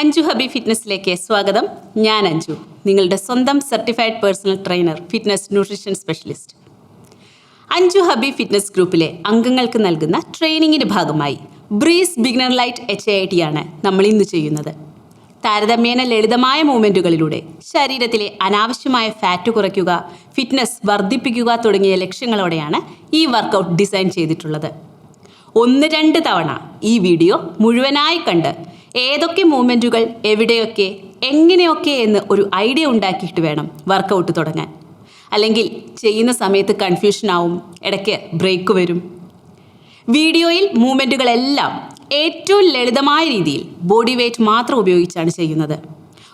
അഞ്ജു ഹബി ഫിറ്റ്നസ്സിലേക്ക് സ്വാഗതം. ഞാൻ അഞ്ജു നിങ്ങളുടെ സ്വന്തം certified personal trainer fitness nutrition specialist Anju hubby fitness ഗ്രൂപ്പിലെ അംഗങ്ങൾക്ക് നൽകുന്ന ട്രെയിനിങ്ങിന്റെ ഭാഗമായി breeze beginner light H I T ആണ് നമ്മൾ ഇന്ന് ചെയ്യുന്നത്. താരതമ്യേന ലളിതമായ മൂവ്മെന്റുകളിലൂടെ ശരീരത്തിലെ അനാവശ്യമായ ഫാറ്റ് കുറയ്ക്കുക ഫിറ്റ്നസ് വർദ്ധിപ്പിക്കുക തുടങ്ങിയ ലക്ഷ്യങ്ങളോടെയാണ് ഈ വർക്കൗട്ട് ഡിസൈൻ ചെയ്തിട്ടുള്ളത്. ഒന്ന് രണ്ട് തവണ ഈ വീഡിയോ മുഴുവനായി കണ്ട് ഏതൊക്കെ മൂവ്മെന്റുകൾ എവിടെയൊക്കെ എങ്ങനെയൊക്കെ എന്ന് ഒരു ഐഡിയ ഉണ്ടാക്കിയിട്ട് വേണം വർക്കൗട്ട് തുടങ്ങാൻ. അല്ലെങ്കിൽ ചെയ്യുന്ന സമയത്ത് കൺഫ്യൂഷൻ ആവും ഇടയ്ക്ക് ബ്രേക്ക് വരും. വീഡിയോയിൽ മൂവ്മെന്റുകളെല്ലാം ഏറ്റവും ലളിതമായ രീതിയിൽ ബോഡി വെയ്റ്റ് മാത്രം ഉപയോഗിച്ചാണ് ചെയ്യുന്നത്.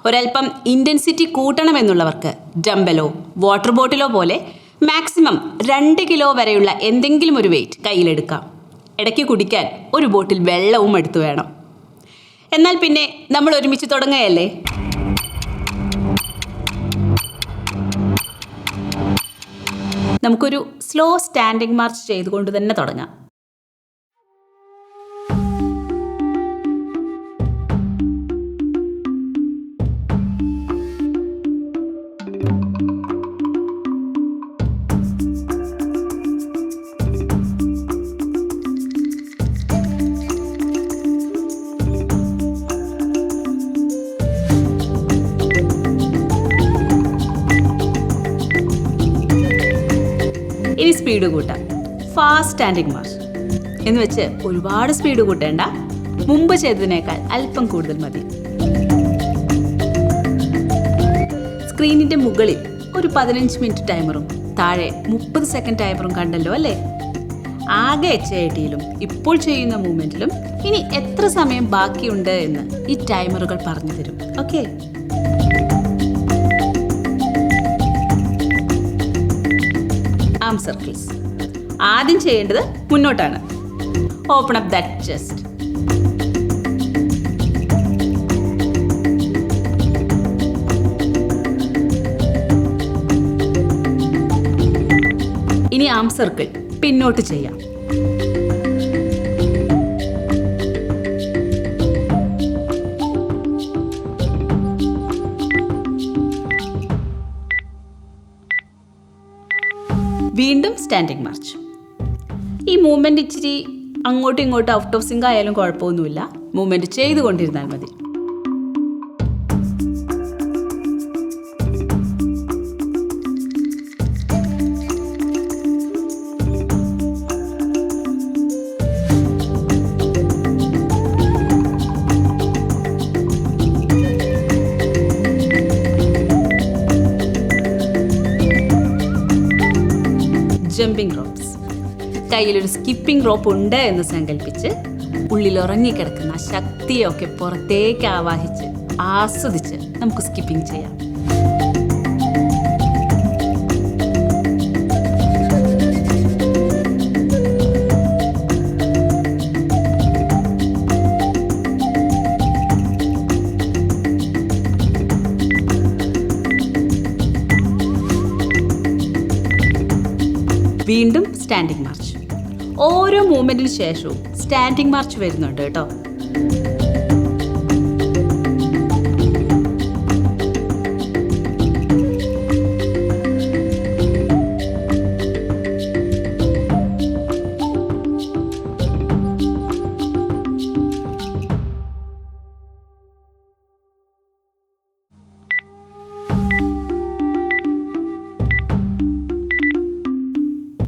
ഒരൽപ്പം ഇന്റൻസിറ്റി കൂട്ടണമെന്നുള്ളവർക്ക് ഡംബലോ വാട്ടർ ബോട്ടിലോ പോലെ മാക്സിമം രണ്ട് കിലോ വരെയുള്ള എന്തെങ്കിലും ഒരു വെയിറ്റ് കയ്യിലെടുക്കാം. ഇടയ്ക്ക് കുടിക്കാൻ ഒരു ബോട്ടിൽ വെള്ളവും എടുത്തു വേണം. എന്നാൽ പിന്നെ നമ്മൾ ഒരുമിച്ച് തുടങ്ങുകയല്ലേ? നമുക്കൊരു സ്ലോ സ്റ്റാൻഡിംഗ് മാർച്ച് ചെയ്തുകൊണ്ട് തന്നെ തുടങ്ങാം. ഇനി സ്പീഡ് കൂട്ടാം. ഫാസ്റ്റ് സ്റ്റാൻഡിങ് മാർച്ച് എന്ന് വെച്ച് ഒരുപാട് സ്പീഡ് കൂട്ടേണ്ട. മുമ്പ് ചെയ്തതിനേക്കാൾ അല്പം കൂടുതൽ മതി. സ്ക്രീനിന്റെ മുകളിൽ ഒരു പതിനഞ്ച് മിനിറ്റ് ടൈമറും താഴെ മുപ്പത് സെക്കൻഡ് ടൈമറും കണ്ടല്ലോ അല്ലേ? ആകെ എച്ച് ഐ ടിയിലും ഇപ്പോൾ ചെയ്യുന്ന മൂവ്മെന്റിലും ഇനി എത്ര സമയം ബാക്കിയുണ്ട് എന്ന് ഈ ടൈമറുകൾ പറഞ്ഞു തരും. ഓക്കെ ആം സർക്കിൾസ് ആദ്യം ചെയ്യേണ്ടത് മുന്നോട്ടാണ്. ഓപ്പൺ അപ്പ് ദാറ്റ് ചെസ്റ്റ് ഇനി ആം സർക്കിൾ പിന്നോട്ട് ചെയ്യാം. വീണ്ടും സ്റ്റാൻഡിങ് മാർച്ച്. ഈ മൂവ്മെന്റ് ഇച്ചിരി അങ്ങോട്ടും ഇങ്ങോട്ടും ഔട്ട് ഓഫ് സിങ്ക് ആയാലും കുഴപ്പമൊന്നുമില്ല. മൂവ്മെന്റ് ചെയ്തുകൊണ്ടിരുന്നാൽ മതി. കയ്യിലൊരു സ്കിപ്പിംഗ് റോപ്പ് ഉണ്ട് എന്ന് സങ്കല്പിച്ച് ഉള്ളിൽ ഉറങ്ങിക്കിടക്കുന്ന ശക്തിയൊക്കെ പുറത്തേക്ക് ആവാഹിച്ച് ആസ്വദിച്ച് നമുക്ക് സ്കിപ്പിംഗ് ചെയ്യാം. വീണ്ടും സ്റ്റാൻഡിംഗ് മാർച്ച്. ഓരോ മൂവ്മെന്റിന് ശേഷവും സ്റ്റാൻഡിങ് മാർച്ച് വരുന്നുണ്ട് കേട്ടോ.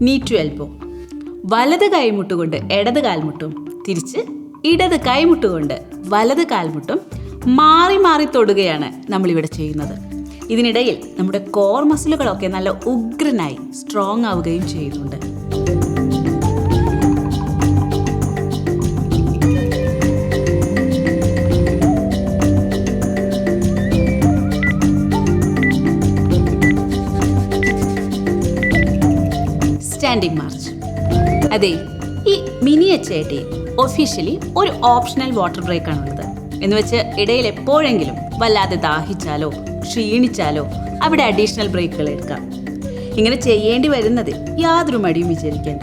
നീ എൽബോ വലത് കൈമുട്ടുകൊണ്ട് ഇടത് കാൽമുട്ടും തിരിച്ച് ഇടത് കൈമുട്ടുകൊണ്ട് വലത് കാൽമുട്ടും മാറി മാറി തൊടുകയാണ് നമ്മളിവിടെ ചെയ്യുന്നത്. ഇതിനിടയിൽ നമ്മുടെ കോർ മസിലുകളൊക്കെ നല്ല ഉഗ്രനായി സ്ട്രോങ് ആവുകയും ചെയ്യുന്നുണ്ട് സ്റ്റാൻഡിംഗ് മാർച്ച് അതെ ഈ mini H I T officially ഒരു ഓപ്ഷണൽ വാട്ടർ ബ്രേക്ക് ആണുള്ളത്. എന്ന് വെച്ച് ഇടയിൽ എപ്പോഴെങ്കിലും വല്ലാതെ ദാഹിച്ചാലോ ക്ഷീണിച്ചാലോ അവിടെ അഡീഷണൽ ബ്രേക്കുകൾ എടുക്കാം. ഇങ്ങനെ ചെയ്യേണ്ടി വരുന്നത് യാതൊരു മടിയും വിചാരിക്കേണ്ട.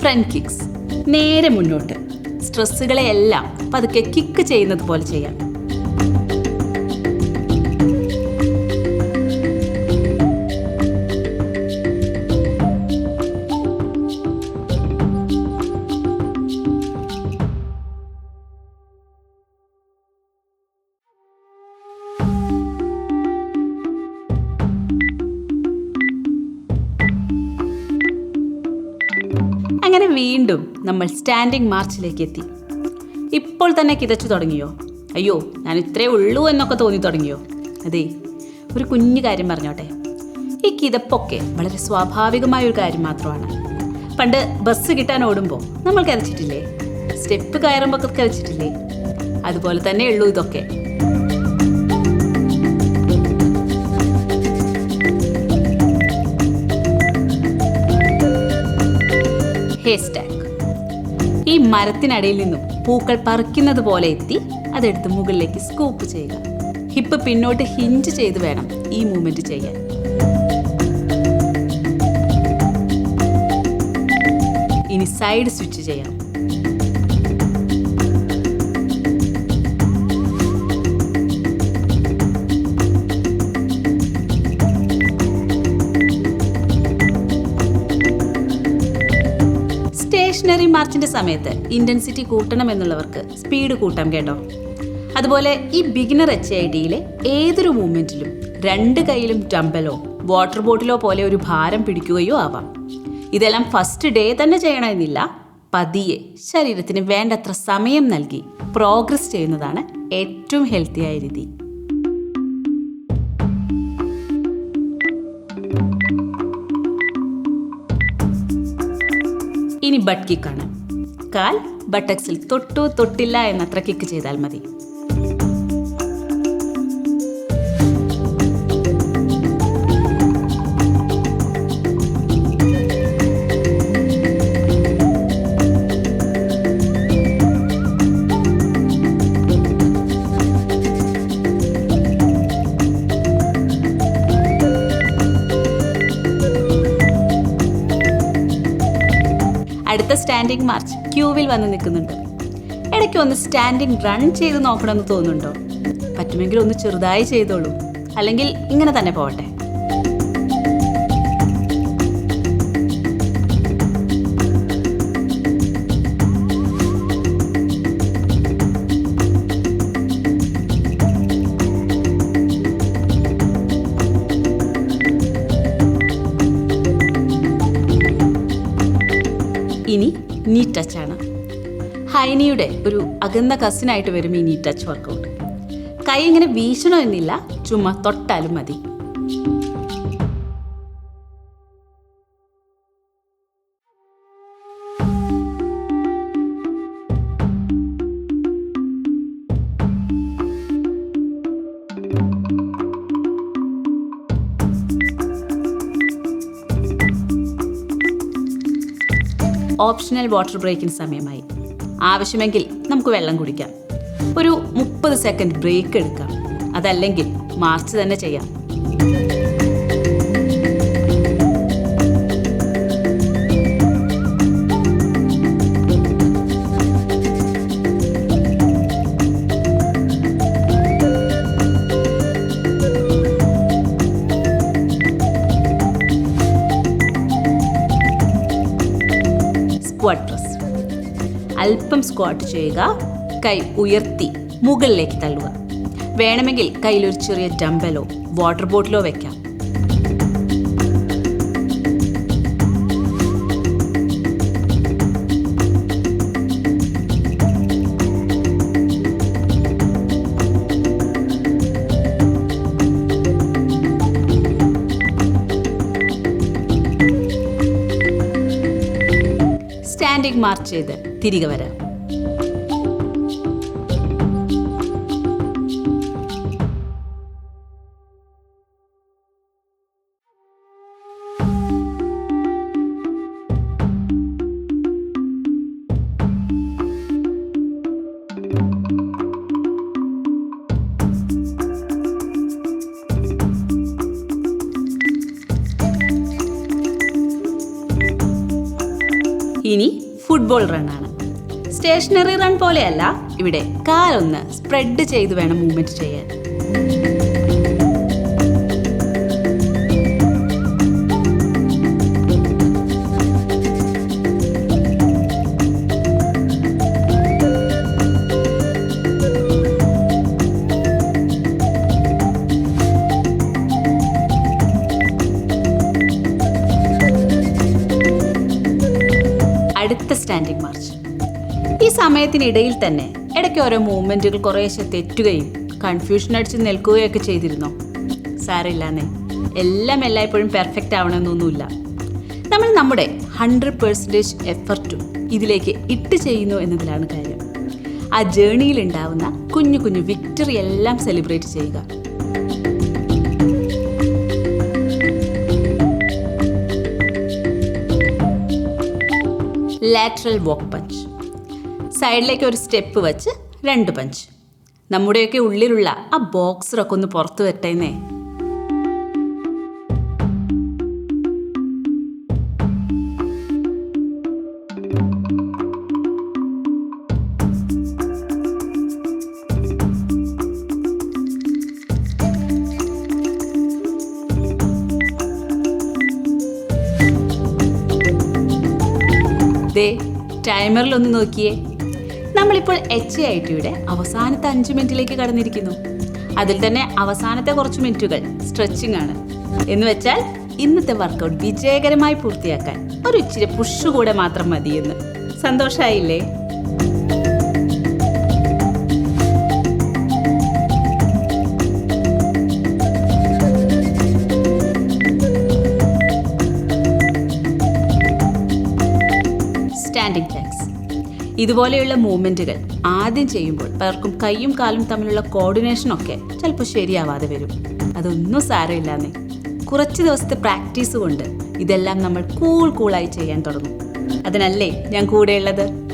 ഫ്രണ്ട് കിക്സ് നേരെ മുന്നോട്ട്. സ്ട്രെസ്സുകളെ എല്ലാം പതുക്കെ കിക്ക് ചെയ്യുന്നത് പോലെ ചെയ്യാം. വീണ്ടും നമ്മൾ സ്റ്റാൻഡിങ് മാർച്ചിലേക്ക് എത്തി ഇപ്പോൾ തന്നെ കിതച്ചു തുടങ്ങിയോ? അയ്യോ ഞാൻ ഇത്രേ ഉള്ളൂ എന്നൊക്കെ തോന്നി തുടങ്ങിയോ? അതെ ഒരു കുഞ്ഞു കാര്യം പറഞ്ഞോട്ടെ. ഈ കിതപ്പൊക്കെ വളരെ സ്വാഭാവികമായ ഒരു കാര്യം മാത്രമാണ്. പണ്ട് ബസ് കിട്ടാൻ ഓടുമ്പോൾ നമ്മൾ കരച്ചിട്ടില്ലേ? സ്റ്റെപ്പ് കയറുമ്പോൾ കരച്ചിട്ടില്ലേ? അതുപോലെ തന്നെ ഉള്ളൂ ഇതൊക്കെ. ഹേ സ്റ്റാക്ക് ഈ മരത്തിനടിയിൽ നിന്നും പൂക്കൾ പറിക്കുന്നത് പോലെ എത്തി അതെടുത്ത് മുകളിലേക്ക് സ്കൂപ്പ് ചെയ്യുക. ഹിപ്പ് പിന്നോട്ട് ഹിഞ്ച് ചെയ്ത് വേണം ഈ മൂവ്മെന്റ് ചെയ്യാൻ. ഇനി സൈഡ് സ്വിച്ച് ചെയ്യാം. സ്റ്റേഷനറി മാർച്ചിന്റെ സമയത്ത് ഇന്റൻസിറ്റി കൂട്ടണമെന്നുള്ളവർക്ക് സ്പീഡ് കൂട്ടാം കേട്ടോ. അതുപോലെ ഈ ബിഗിനർ എച്ച് ഐ ഡിയിലെ ഏതൊരു മൂവ്മെന്റിലും രണ്ട് കൈയിലും ഡംബലോ വാട്ടർ ബോട്ടിലോ പോലെ ഒരു ഭാരം പിടിക്കുകയോ ആവാം. ഇതെല്ലാം ഫസ്റ്റ് ഡേ തന്നെ ചെയ്യണമെന്നില്ല പതിയെ ശരീരത്തിന് വേണ്ടത്ര സമയം നൽകി പ്രോഗ്രസ് ചെയ്യുന്നതാണ് ഏറ്റവും ഹെൽത്തിയായ രീതി. ഇനി ബട്ട് കിക്കാണ് കാൽ ബട്ടക്സിൽ തൊട്ടു തൊട്ടില്ല എന്നത്ര കിക്ക് ചെയ്താൽ മതി. അടുത്ത സ്റ്റാൻഡിംഗ് മാർച്ച് ക്യൂവിൽ വന്ന് നിൽക്കുന്നുണ്ട്. ഇടയ്ക്ക് ഒന്ന് സ്റ്റാൻഡിംഗ് റൺ ചെയ്ത് നോക്കണമെന്ന് തോന്നുന്നുണ്ടോ? പറ്റുമെങ്കിൽ ഒന്ന് ചെറുതായി ചെയ്തോളൂ. അല്ലെങ്കിൽ ഇങ്ങനെ തന്നെ പോകട്ടെ. നീ ടച്ച് ആണ്. ഹൈനിയുടെ ഒരു അകന്ന കസിനായിട്ട് വരും ഈ നീ ടച്ച് വർക്കൗട്ട് കൈ ഇങ്ങനെ വീശണമെന്നില്ല ചുമ്മാ തൊട്ടാലും മതി. ഓപ്ഷണൽ വാട്ടർ ബ്രേക്കിന് സമയമായി. ആവശ്യമെങ്കിൽ നമുക്ക് വെള്ളം കുടിക്കാം. ഒരു മുപ്പത് സെക്കൻഡ് ബ്രേക്ക് എടുക്കാം. അതല്ലെങ്കിൽ മാർച്ച് തന്നെ ചെയ്യാം. സ്ക്വാട്ട് പ്രസ് അല്പം സ്ക്വാട്ട് ചെയ്യുക. കൈ ഉയർത്തി മുകളിലേക്ക് തള്ളുക. വേണമെങ്കിൽ കയ്യിലൊരു ചെറിയ ഡംബലോ വാട്ടർ ബോട്ടിലോ വെക്കാം. സ്റ്റാൻഡിംഗ് മാർച്ച് ചെയ്ത് തിരികെ വരാം. ഫുട്ബോൾ റണ്ണാണ് സ്റ്റേഷനറി റൺ പോലെയല്ല ഇവിടെ കാലൊന്ന് സ്പ്രെഡ് ചെയ്ത് വേണം മൂവ്മെന്റ് ചെയ്യാൻ. സമയത്തിനിടയിൽ തന്നെ ഇടയ്ക്ക് ഓരോ മൂവ്മെന്റുകൾ കുറേശ്ശെ തെറ്റുകയും കൺഫ്യൂഷൻ അടിച്ച് നിൽക്കുകയൊക്കെ ചെയ്തിരുന്നു. സാരില്ലാന്നേ എല്ലാം എല്ലായ്പ്പോഴും പെർഫെക്റ്റ് ആവണമെന്നൊന്നുമില്ല. നമ്മൾ നമ്മുടെ ഹൺഡ്രഡ് പേഴ്സന്റേജ് എഫർട്ടും ഇതിലേക്ക് ഇട്ട് ചെയ്യുന്നു എന്നതിലാണ് കാര്യം. ആ ജേണിയിൽ ഉണ്ടാവുന്ന കുഞ്ഞു കുഞ്ഞു വിക്ടറി എല്ലാം സെലിബ്രേറ്റ് ചെയ്യുക. ലാറ്ററൽ വോക്ക് പഞ്ച് സൈഡിലേക്ക് ഒരു സ്റ്റെപ്പ് വെച്ച് രണ്ട് പഞ്ച്. നമ്മുടെയൊക്കെ ഉള്ളിലുള്ള ആ ബോക്സറൊക്കെ ഒന്ന് പുറത്ത് വരട്ടേന്നേ. ദേ ടൈമറിൽ ഒന്ന് നോക്കിയേ. നമ്മളിപ്പോൾ എച്ച് ഐ ടിയുടെ അവസാനത്തെ അഞ്ച് മിനിറ്റിലേക്ക് കടന്നിരിക്കുന്നു. അതിൽ തന്നെ അവസാനത്തെ കുറച്ച് മിനിറ്റുകൾ സ്ട്രെച്ചിങ് ആണ്. എന്ന് വെച്ചാൽ ഇന്നത്തെ വർക്കൗട്ട് വിജയകരമായി പൂർത്തിയാക്കാൻ ഒരു ഇച്ചിരി പുഷ് കൂടെ മാത്രം മതിയെന്ന്. സന്തോഷമായില്ലേ ഇതുപോലെയുള്ള മൂവ്മെന്റുകൾ ആദ്യം ചെയ്യുമ്പോൾ പലർക്കും കൈയും കാലും തമ്മിലുള്ള കോർഡിനേഷൻ ഒക്കെ ചിലപ്പോൾ ശരിയാവാതെ വരും. അതൊന്നും സാരമില്ലാന്നേ. കുറച്ച് ദിവസത്തെ പ്രാക്ടീസ് കൊണ്ട് ഇതെല്ലാം നമ്മൾ കൂൾ കൂളായി ചെയ്യാൻ തുടങ്ങും. അതിനല്ലേ ഞാൻ കൂടെയുള്ളത്?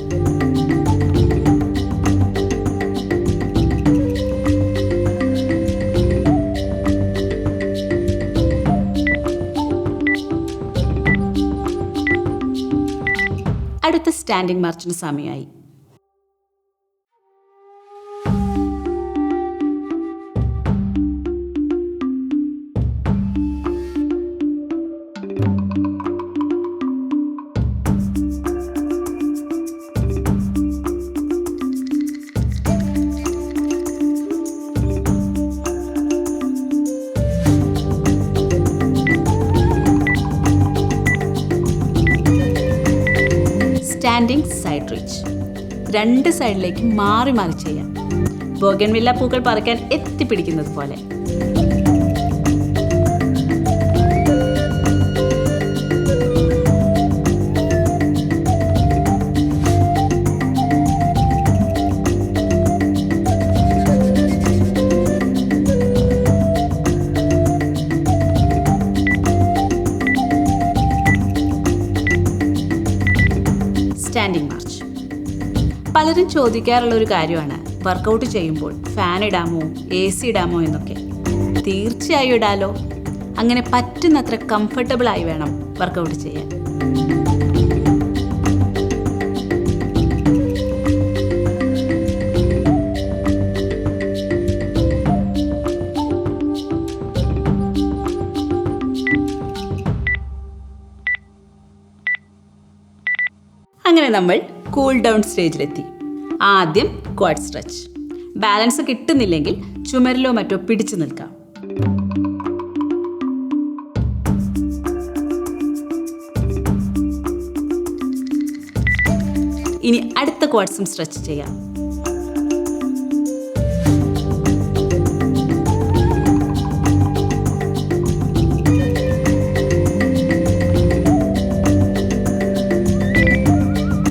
സ്റ്റാൻഡിംഗ് മാർച്ചിന് സമയമായി. സ്റ്റാൻഡിംഗ് സൈഡ് റിച്ച് രണ്ട് സൈഡിലേക്ക് മാറി മാറി ചെയ്യാം ബോഗൻവില്ല പൂക്കൾ പറിക്കാൻ എത്തിപ്പിടിക്കുന്നത് പോലെ പലരും ചോദിക്കാറുള്ള ഒരു കാര്യമാണ്. വർക്കൗട്ട് ചെയ്യുമ്പോൾ ഫാൻ ഇടാമോ എ സി ഇടാമോ എന്നൊക്കെ. തീർച്ചയായും ഇടാലോ. അങ്ങനെ പറ്റുന്നത്ര കംഫർട്ടബിൾ ആയി വേണം വർക്കൗട്ട് ചെയ്യാൻ. അങ്ങനെ നമ്മൾ കൂൾ ഡൗൺ സ്റ്റേജിലെത്തി ആദ്യം ക്വാഡ് സ്ട്രെച്ച്. ബാലൻസ് കിട്ടുന്നില്ലെങ്കിൽ ചുമരിലോ മറ്റോ പിടിച്ചു നിൽക്കാം. ഇനി അടുത്ത ക്വാഡ്സും സ്ട്രെച്ച് ചെയ്യാം.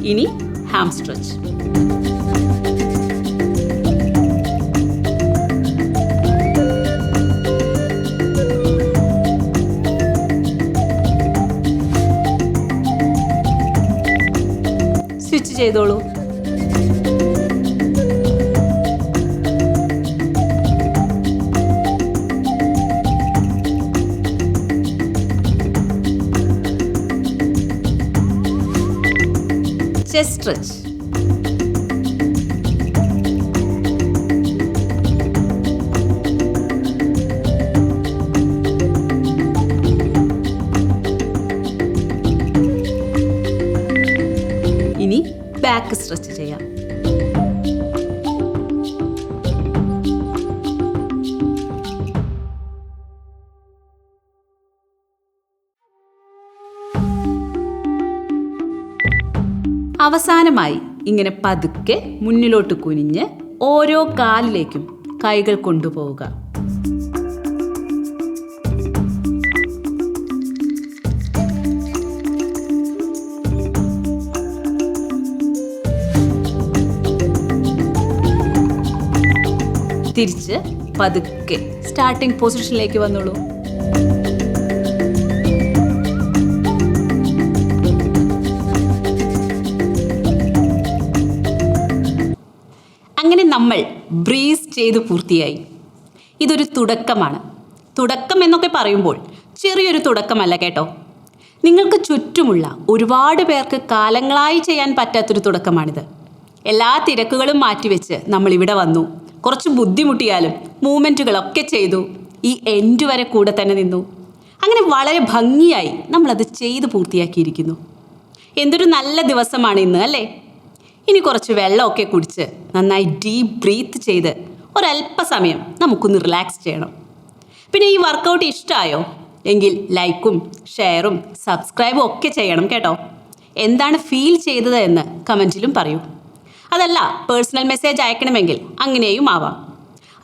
ഇനി ഹാം സ്ട്രെച്ച്. സ്വിച്ച് ചെയ്തോളൂ. ചെസ്റ്റ് സ്ട്രെച്ച് ചെയ്യാം. അവസാനമായി ഇങ്ങനെ പതുക്കെ മുന്നിലോട്ട് കുനിഞ്ഞ് ഓരോ കാലിലേക്കും കൈകൾ കൊണ്ടുപോവുക. തിരിച്ച് പതുക്കെ സ്റ്റാർട്ടിംഗ് പൊസിഷനിലേക്ക് വന്നോളൂ. അങ്ങനെ നമ്മൾ ബ്രീസ് ചെയ്ത് പൂർത്തിയായി. ഇതൊരു തുടക്കമാണ്. തുടക്കം എന്നൊക്കെ പറയുമ്പോൾ ചെറിയൊരു തുടക്കമല്ല കേട്ടോ. നിങ്ങൾക്ക് ചുറ്റുമുള്ള ഒരുപാട് പേർക്ക് കാലങ്ങളായി ചെയ്യാൻ പറ്റാത്തൊരു തുടക്കമാണിത്. എല്ലാ തിരക്കുകളും മാറ്റിവെച്ച് നമ്മൾ ഇവിടെ വന്നു. കുറച്ച് ബുദ്ധിമുട്ടിയാലും മൂവ്മെന്റുകളൊക്കെ ചെയ്തു. ഈ എൻഡ് വരെ കൂടെ തന്നെ നിന്നു. അങ്ങനെ വളരെ ഭംഗിയായി നമ്മളത് ചെയ്ത് പൂർത്തിയാക്കിയിരിക്കുന്നു. എന്തൊരു നല്ല ദിവസമാണ് ഇന്ന് അല്ലേ? ഇനി കുറച്ച് വെള്ളമൊക്കെ കുടിച്ച് നന്നായി ഡീപ്പ് ബ്രീത്ത് ചെയ്ത് ഒരല്പസമയം നമുക്കൊന്ന് റിലാക്സ് ചെയ്യണം. പിന്നെ ഈ വർക്കൗട്ട് ഇഷ്ടമായോ എങ്കിൽ ലൈക്കും ഷെയറും സബ്സ്ക്രൈബും ഒക്കെ ചെയ്യണം കേട്ടോ. എന്താണ് ഫീൽ ചെയ്തത് എന്ന് കമന്റിലും പറയൂ. അതല്ല പേഴ്സണൽ മെസ്സേജ് അയക്കണമെങ്കിൽ അങ്ങനെയും ആവാം.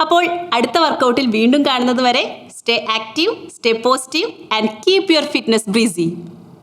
അപ്പോൾ അടുത്ത വർക്കൗട്ടിൽ വീണ്ടും കാണുന്നത് വരെ stay active stay positive and keep your fitness breezy